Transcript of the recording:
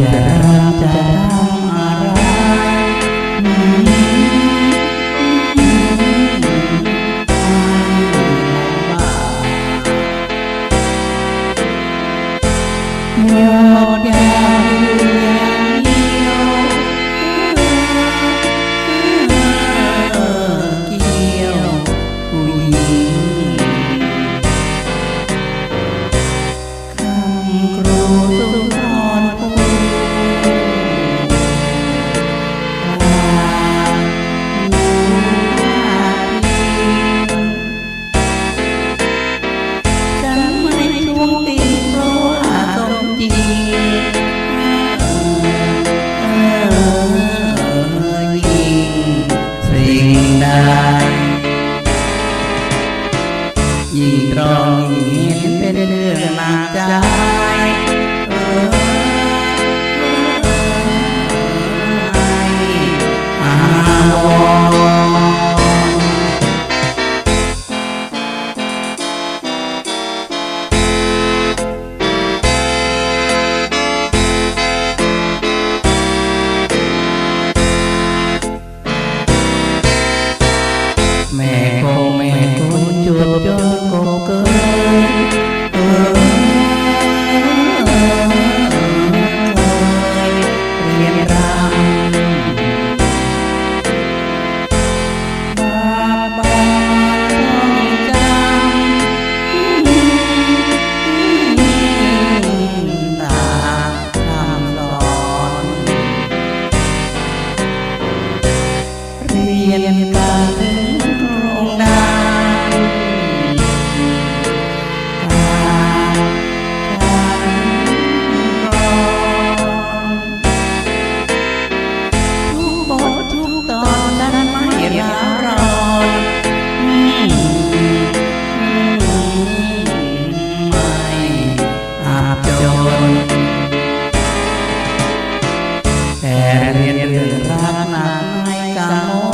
อยากจะ ได้เออแม่ก็แม่ก็จวบจนียนกันโรงนานทุกบททุกตอนนั้นไม่ร้องไม่อาบจนแต่เรียนรักนั้น Gracias.